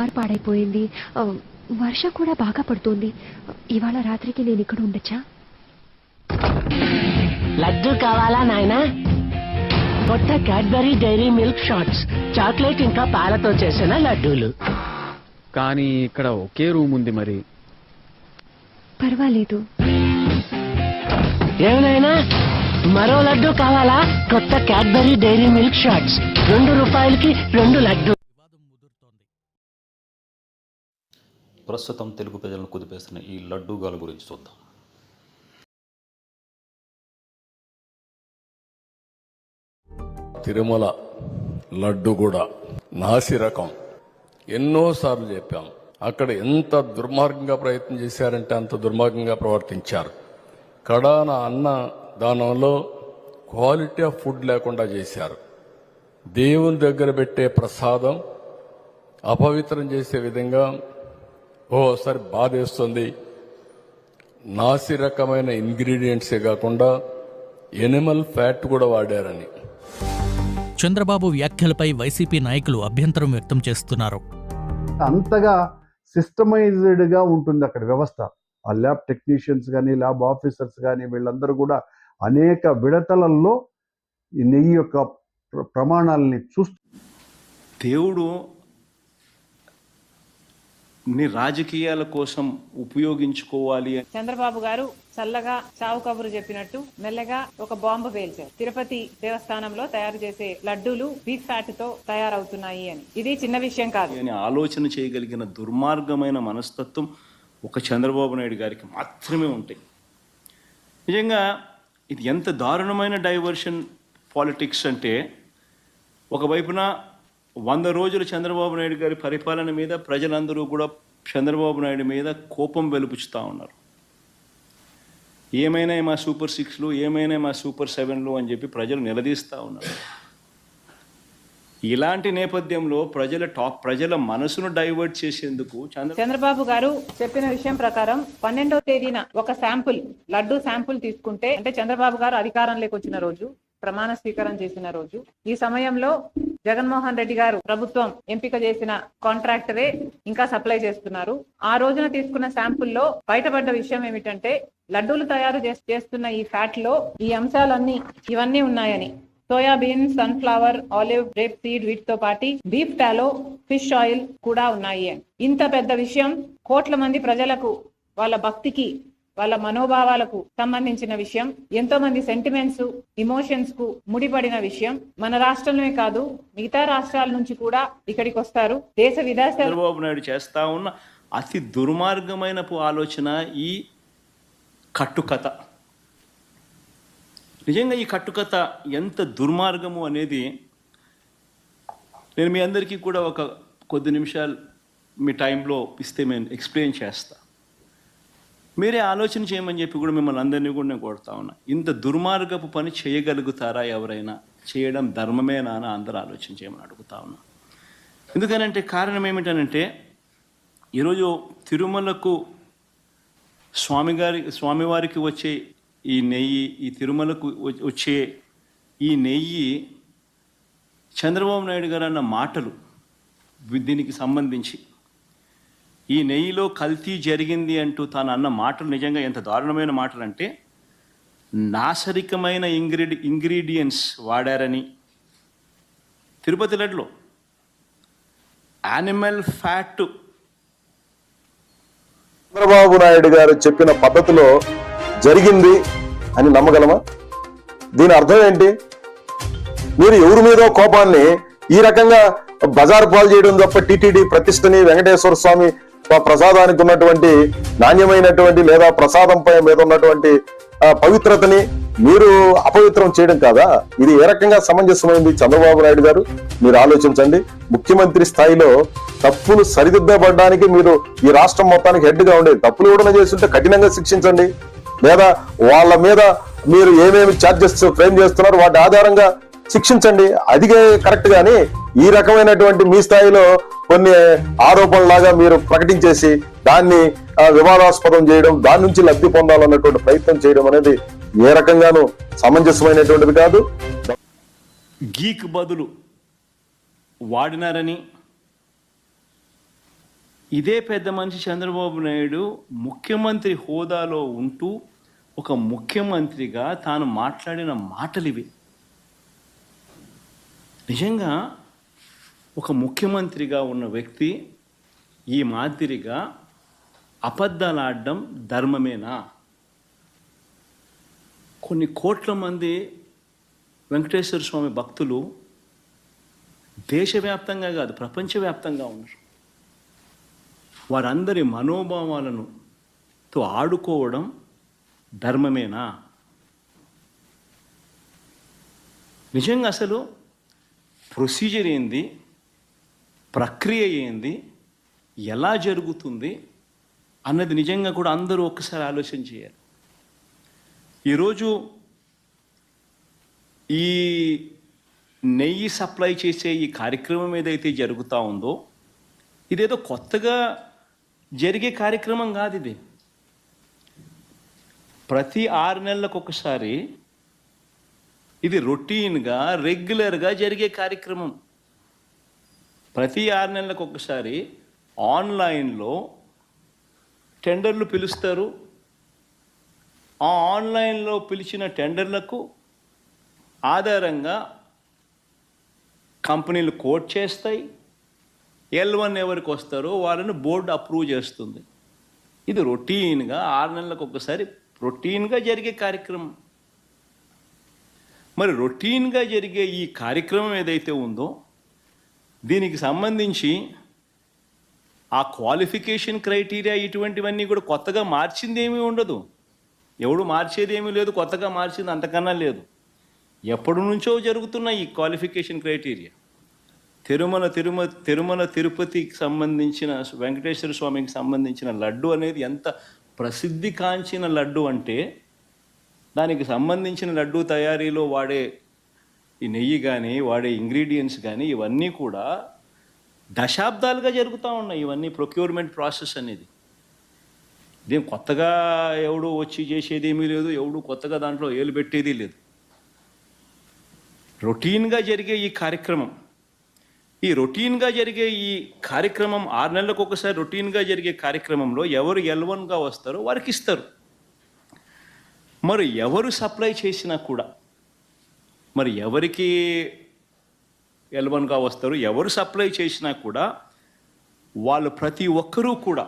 Car పాడైపోయింది. వర్షం కూడా బాగా పడుతోంది. ఇవాళ రాత్రికి నేను ఇక్కడ ఉండొచ్చా? లడ్డు కావాలా నాయనా? కొత్త Cadbury dairy milk shots. Chocolate ఇంకా పాలతో చేసిన లడ్డూలు. కానీ ఇక్కడ ఒకే రూమ్ ఉంది మరి. పర్వాలేదు. ఏమైనా మరో లడ్డు కావాలా? కొత్త క్యాడ్బరీ డైరీ మిల్క్ షాట్స్. రెండు రూపాయలకి రెండు లడ్డు. ప్రస్తుతం తెలుగు ప్రజలను కుదిపేస్తున్న ఈ లడ్డూగాల గురించి చూద్దాం. తిరుమల లడ్డు కూడా నాసి రకం. ఎన్నోసార్లు చెప్పాం. అక్కడ ఎంత దుర్మార్గంగా ప్రయత్నం చేశారంటే అంత దుర్మార్గంగా ప్రవర్తించారు. కడాన అన్న దానంలో క్వాలిటీ ఆఫ్ ఫుడ్ లేకుండా చేశారు. దేవుని దగ్గర పెట్టే ప్రసాదం అపవిత్రం చేసే విధంగా ఓసారి బాధేస్తుంది. నాసి రకమైన ఇంగ్రీడియంట్సే కాకుండా ఎనిమల్ ఫ్యాట్ కూడా వాడారని. చంద్రబాబు వ్యాఖ్యలపై వైసీపీ నాయకులు అభ్యంతరం వ్యక్తం చేస్తున్నారు. అంతగా సిస్టమైజ్డ్గా ఉంటుంది అక్కడ వ్యవస్థ. ఆ ల్యాబ్ టెక్నీషియన్స్ కానీ ల్యాబ్ ఆఫీసర్స్ కానీ వీళ్ళందరూ కూడా అనేక విడతలలో ఈ నెయ్యి యొక్క ప్ర- ప్రమాణాలని చూస్తూ దేవుడు నీ రాజకీయాల కోసం ఉపయోగించుకోవాలి అని. చంద్రబాబు గారు చల్లగా చావు కబురు చెప్పినట్టు మెల్లగా ఒక బాంబు పేల్చారు. తిరుపతి దేవస్థానంలో తయారు చేసే లడ్డూలు బీఫ్ ఫ్యాట్తో తయారవుతున్నాయి అని. ఇది చిన్న విషయం కాదు. అని ఆలోచన చేయగలిగిన దుర్మార్గమైన మనస్తత్వం ఒక చంద్రబాబు నాయుడు గారికి మాత్రమే ఉంటాయి. నిజంగా ఇది ఎంత దారుణమైన డైవర్షన్ పాలిటిక్స్ అంటే ఒకవైపున వంద రోజులు చంద్రబాబు నాయుడు గారి పరిపాలన మీద ప్రజలందరూ కూడా చంద్రబాబు నాయుడు మీద కోపం వెలుపుచుతూ ఉన్నారు. ఏమైనా మా సూపర్ సిక్స్లు ఏమైనా మా సూపర్ సెవెన్లు అని చెప్పి ప్రజలు నిలదీస్తూ ఉన్నారు. ఇలాంటి నేపథ్యంలో ప్రజల టాప్ ప్రజల మనసును డైవర్ట్ చేసేందుకు చంద్రబాబు గారు చెప్పిన విషయం ప్రకారం పన్నెండవ తేదీన ఒక శాంపుల్ లడ్డు శాంపుల్ తీసుకుంటే అంటే చంద్రబాబు గారు అధికారంలోకి వచ్చిన రోజు ప్రమాణ స్వీకారం చేసిన రోజు. ఈ సమయంలో జగన్మోహన్ రెడ్డి గారు ప్రభుత్వం ఎంపిక చేసిన కాంట్రాక్టరే ఇంకా సప్లై చేస్తున్నారు. ఆ రోజున తీసుకున్న శాంపుల్లో బయటపడ్డ విషయం ఏమిటంటే లడ్డూలు తయారు చేస్తున్న ఈ ఫ్యాట్లో ఈ అంశాలన్నీ ఇవన్నీ ఉన్నాయని. Soybean sunflower olive rape seed వీటితో పాటి బీఫ్ టాలో ఫిష్ ఆయిల్ కూడా ఉన్నాయి. ఇంత పెద్ద విషయం కోట్ల మంది ప్రజలకు వాళ్ళ భక్తికి వాళ్ళ మనోభావాలకు సంబంధించిన విషయం ఎంతో మంది సెంటిమెంట్స్ ఇమోషన్స్కు ముడిపడిన విషయం మన రాష్ట్రంలోనే కాదు మిగతా రాష్ట్రాల నుంచి కూడా ఇక్కడికి వస్తారు. దేశ విదేశ చంద్రబాబు నాయుడు చేస్తా ఉన్న అతి దుర్మార్గమైన ఆలోచన ఈ కట్టుకథ. నిజంగా ఈ కట్టుకథ ఎంత దుర్మార్గము అనేది నేను మీ అందరికీ కూడా ఒక కొద్ది నిమిషాలు మీ టైంలో ఇస్తే నేను ఎక్స్ప్లెయిన్ చేస్తా. మీరే ఆలోచన చేయమని చెప్పి కూడా మిమ్మల్ని అందరినీ కూడా నేను కొడతా ఉన్నా. ఇంత దుర్మార్గపు పని చేయగలుగుతారా ఎవరైనా? చేయడం ధర్మమేనా అని అందరూ ఆలోచన చేయమని అడుగుతా ఉన్నా. ఎందుకనంటే కారణం ఏమిటనంటే ఈరోజు తిరుమలకు స్వామి గారి స్వామివారికి వచ్చే ఈ నెయ్యి ఈ తిరుమలకు వచ్చే ఈ నెయ్యి చంద్రబాబు నాయుడు గారు అన్న మాటలు దీనికి సంబంధించి ఈ నెయ్యిలో కల్తీ జరిగింది అంటూ తాను అన్న మాటలు నిజంగా ఎంత దారుణమైన మాటలు అంటే నాసరికమైన ఇంగ్రీడి ఇంగ్రీడియంట్స్ వాడారని. తిరుపతి లడ్లో యానిమల్ ఫ్యాట్ చంద్రబాబు నాయుడు గారు చెప్పిన పద్ధతిలో జరిగింది అని నమ్మగలమా? దీని అర్థం ఏంటి? మీరు ఎవరి మీదో కోపాన్ని ఈ రకంగా బజార్ పాలు చేయడం తప్ప టిటిడి ప్రతిష్టని వెంకటేశ్వర స్వామి ప్రసాదానికి ఉన్నటువంటి నాణ్యమైనటువంటి లేదా ప్రసాదంపై మీద ఉన్నటువంటి పవిత్రతని మీరు అపవిత్రం చేయడం కాదా? ఇది ఏ రకంగా సమంజసమైంది? చంద్రబాబు నాయుడు గారు మీరు ఆలోచించండి. ముఖ్యమంత్రి స్థాయిలో తప్పులు సరిదిద్దబడడానికి మీరు ఈ రాష్ట్రం మొత్తానికి హెడ్గా ఉండేది తప్పులు కూడా చేస్తుంటే కఠినంగా శిక్షించండి. లేదా వాళ్ళ మీద మీరు ఏమేమి ఛార్జెస్ ఫ్రేమ్ చేస్తున్నారు వాటి ఆధారంగా శిక్షించండి. అది కరెక్ట్ గాని ఈ రకమైనటువంటి మీ స్థాయిలో కొన్ని ఆరోపణలాగా మీరు ప్రకటించేసి దాన్ని వివాదాస్పదం చేయడం దాని నుంచి లబ్ధి పొందాలన్నటువంటి ప్రయత్నం చేయడం అనేది ఏ రకంగానూ సమంజసమైనటువంటిది కాదు. గీక్ బదులు వాడినారని. ఇదే పెద్ద మనిషి చంద్రబాబు నాయుడు ముఖ్యమంత్రి హోదాలో ఉంటూ ఒక ముఖ్యమంత్రిగా తాను మాట్లాడిన మాటలు ఇవి నిజంగా ఒక ముఖ్యమంత్రిగా ఉన్న వ్యక్తి ఈ మాదిరిగా అబద్ధాలాడడం ధర్మమేనా? కొన్ని కోట్ల మంది వెంకటేశ్వర స్వామి భక్తులు దేశవ్యాప్తంగా కాదు ప్రపంచవ్యాప్తంగా ఉన్నారు. వారందరి మనోభావాలను తో ఆడుకోవడం ధర్మమేనా? నిజంగా అసలు ప్రొసీజర్ ఏంది? ప్రక్రియ ఏంది? ఎలా జరుగుతుంది? అన్నది నిజంగా కూడా అందరూ ఒక్కసారి ఆలోచన చేయాలి. ఈరోజు ఈ నెయ్యి సప్లై చేసే ఈ కార్యక్రమం ఏదైతే జరుగుతూ ఉందో ఇదేదో కొత్తగా జరిగే కార్యక్రమం కాదు ఇది. ప్రతి ఆరు నెలలకు ఒకసారి ఇది రొటీన్గా రెగ్యులర్గా జరిగే కార్యక్రమం. ప్రతి ఆరు నెలలకు ఒకసారి ఆన్లైన్లో టెండర్లు పిలుస్తారు. ఆ ఆన్లైన్లో పిలిచిన టెండర్లకు ఆధారంగా కంపెనీలు కోట్ చేస్తాయి. ఎల్ వన్ ఎవరికి వస్తారో వాళ్ళని బోర్డు అప్రూవ్ చేస్తుంది. ఇది రొటీన్గా ఆరు నెలలకు ఒకసారి రొటీన్గా జరిగే కార్యక్రమం. మరి రొటీన్గా జరిగే ఈ కార్యక్రమం ఏదైతే ఉందో దీనికి సంబంధించి ఆ క్వాలిఫికేషన్ క్రైటీరియా ఇటువంటివన్నీ కూడా కొత్తగా మార్చింది ఏమీ ఉండదు. ఎవడు మార్చేది ఏమీ లేదు కొత్తగా మార్చింది అంతకన్నా లేదు. ఎప్పటి నుంచో జరుగుతున్న ఈ క్వాలిఫికేషన్ క్రైటీరియా తిరుమల తిరుమ తిరుమల తిరుపతికి సంబంధించిన వెంకటేశ్వర స్వామికి సంబంధించిన లడ్డు అనేది ఎంత ప్రసిద్ధి కాంచిన లడ్డు అంటే దానికి సంబంధించిన లడ్డు తయారీలో వాడే ఈ నెయ్యి కానీ వాడే ఇంగ్రీడియంట్స్ కానీ ఇవన్నీ కూడా దశాబ్దాలుగా జరుగుతూ ఉన్నాయి. ఇవన్నీ ప్రొక్యూర్మెంట్ ప్రాసెస్ అనేది. ఇదేం కొత్తగా ఎవడు వచ్చి చేసేది ఏమీ లేదు. ఎవడు కొత్తగా దాంట్లో ఏలు పెట్టేది లేదు. రొటీన్గా జరిగే ఈ కార్యక్రమం. ఈ రొటీన్గా జరిగే ఈ కార్యక్రమం ఆరు నెలలకు ఒకసారి రొటీన్గా జరిగే కార్యక్రమంలో ఎవరు ఎల్వన్గా వస్తారో వారికి ఇస్తారు. మరి ఎవరు సప్లై చేసినా కూడా మరి ఎవరికి ఎల్వన్గా వస్తారు? ఎవరు సప్లై చేసినా కూడా వాళ్ళు ప్రతి ఒక్కరూ కూడా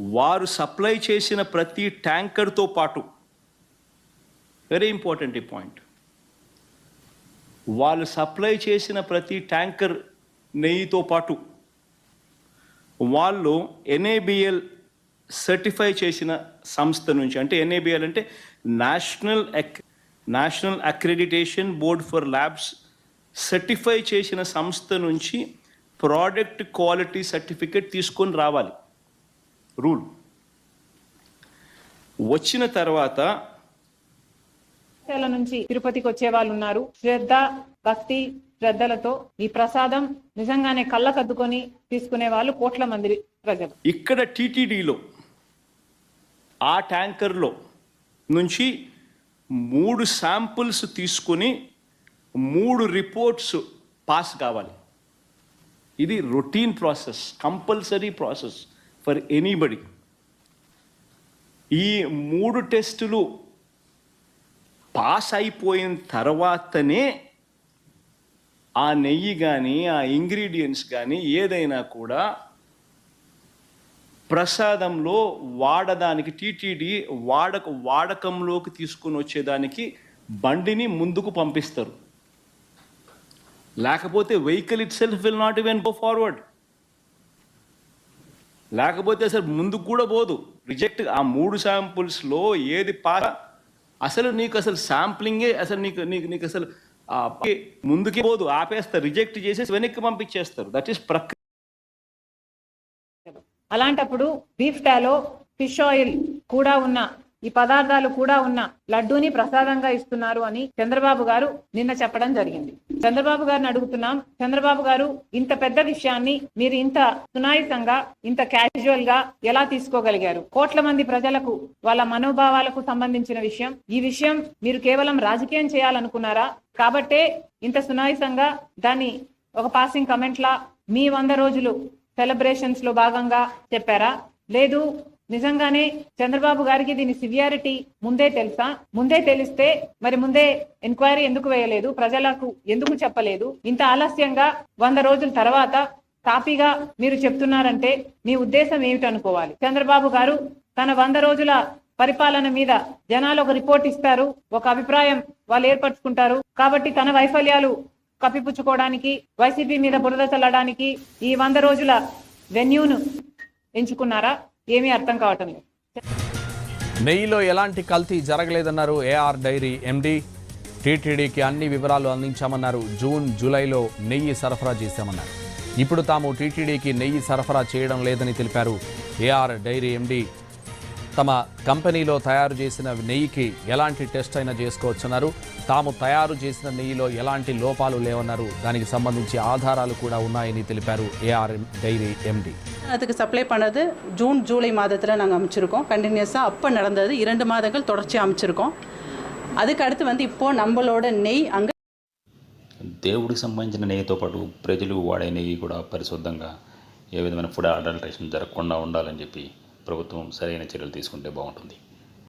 వారు సప్లై చేసిన ప్రతి ట్యాంకర్తో పాటు వెరీ ఇంపార్టెంట్ ఈ పాయింట్ వాళ్ళు సప్లై చేసిన ప్రతి ట్యాంకర్ నెయ్యితో పాటు వాళ్ళు ఎన్ఏబిఎల్ సర్టిఫై చేసిన సంస్థ నుంచి అంటే ఎన్ఏబిఎల్ అంటే నేషనల్ ఎక్ national accreditation board for labs certify చేసిన సంస్థ నుంచి ప్రోడక్ట్ క్వాలిటీ సర్టిఫికేట్ తీసుకొని రావాలి. రూల్ వచ్చిన తర్వాత నుంచి తిరుపతికి వచ్చే వాళ్ళు ఉన్నారు. శ్రద్ధ భక్తి శ్రద్ధలతో ఈ ప్రసాదం నిజంగానే కళ్ళకద్దుకొని తీసుకునే వాళ్ళు కోట్ల మంది ప్రజలు. ఇక్కడ టీటీడీలో ఆ ట్యాంకర్లో నుంచి మూడు శాంపుల్స్ తీసుకుని మూడు రిపోర్ట్స్ పాస్ కావాలి. ఇది routine process compulsory process for anybody ఈ మూడు టెస్టులు పాస్ అయిపోయిన తర్వాతనే ఆ నెయ్యి కానీ ఆ ఇంగ్రీడియంట్స్ కానీ ఏదైనా కూడా ప్రసాదంలో వాడదానికి టీటీడీ వాడక వాడకంలోకి తీసుకుని వచ్చేదానికి బండిని ముందుకు పంపిస్తారు. లేకపోతే vehicle itself will not even go forward లేకపోతే అసలు ముందుకు కూడా పోదు. రిజెక్ట్ ఆ మూడు శాంపుల్స్లో ఏది పా అసలు నీకు అసలు శాంప్లింగే అసలు నీకు నీకు నీకు అసలు ముందుకే పోదు. ఆపేస్తారు. రిజెక్ట్ చేసేసి వెనక్కి పంపించేస్తారు. దట్ ఈస్ ప్రక్రియ. అలాంటప్పుడు బీఫ్ టాలో ఫిష్ ఆయిల్ కూడా ఉన్న ఈ పదార్థాలు కూడా ఉన్న లడ్డూని ప్రసాదంగా ఇస్తున్నారు అని చంద్రబాబు గారు నిన్న చెప్పడం జరిగింది. చంద్రబాబు గారిని అడుగుతున్నాం చంద్రబాబు గారు ఇంత పెద్ద విషయాన్ని మీరు ఇంత సునాయసంగా ఇంత క్యాజువల్గా ఎలా తీసుకోగలిగారు? కోట్ల మంది ప్రజలకు వాళ్ళ మనోభావాలకు సంబంధించిన విషయం. ఈ విషయం మీరు కేవలం రాజకీయం చేయాలనుకున్నారా? కాబట్టే ఇంత సునాయసంగా దాన్ని ఒక పాసింగ్ కమెంట్ లా మీ వంద రోజులు సెలబ్రేషన్స్లో భాగంగా చెప్పారా? లేదు నిజంగానే చంద్రబాబు గారికి దీని సివియారిటీ ముందే తెలుసా? ముందే తెలిస్తే మరి ముందే ఎంక్వైరీ ఎందుకు వేయలేదు? ప్రజలకు ఎందుకు చెప్పలేదు? ఇంత ఆలస్యంగా వంద రోజుల తర్వాత తాపీగా మీరు చెప్తున్నారంటే మీ ఉద్దేశం ఏమిటనుకోవాలి చంద్రబాబు గారు తన వంద రోజుల పరిపాలన మీద జనాలు ఒక రిపోర్ట్ ఇస్తారు ఒక అభిప్రాయం వాళ్ళు ఏర్పరచుకుంటారు. కాబట్టి తన వైఫల్యాలు కప్పిపుచ్చుకోవడానికి వైసీపీ మీద బురద చల్లడానికి ఈ వంద రోజుల వెన్యూను ఎంచుకున్నారా? ఏమీ అర్థం కావటం లేదు. నెయ్యిలో ఎలాంటి కల్తీ జరగలేదన్నారు ఏఆర్ డైరీ ఎండి. టీటీడీకి అన్ని వివరాలు అందించామన్నారు. జూన్ జూలైలో నెయ్యి సరఫరా చేశామన్నారు. ఇప్పుడు తాము టీటీడీకి నెయ్యి సరఫరా చేయడం లేదని తెలిపారు ఏఆర్ డైరీ ఎండి. తమ కంపెనీలో తయారు చేసిన నెయ్యికి ఎలాంటి టెస్ట్ అయినా చేసుకోవచ్చన్నారు. తాము తయారు చేసిన నెయ్యిలో ఎలాంటి లోపాలు లేవన్నారు దానికి సంబంధించి ఆధారాలు కూడా ఉన్నాయని తెలిపారు ఏఆర్ డైరీ ఎండి அதுக்கு சப்ளை பண்ணது ஜூன் ஜூலை மாதத்தில் நாங்கள் அமைச்சிருக்கோம் கண்டினியூஸாக அப்போ நடந்தது இரண்டு மாதங்கள் தொடர்ச்சியாக அமைச்சிருக்கோம் அதுக்கு அடுத்து வந்து இப்போது நம்மளோட நெய் அங்கே దేవుడికి సంబంధించిన నెయ్యితో పాటు ప్రజలు వాడే నెయ్యి కూడా పరిశుద్ధంగా ఏ విధమైన ఫుడ్ అడల్ట్రేషన్ జరగకుండా ఉండాలని చెప్పి ప్రభుత్వం సరైన చర్యలు తీసుకుంటే బాగుంటుంది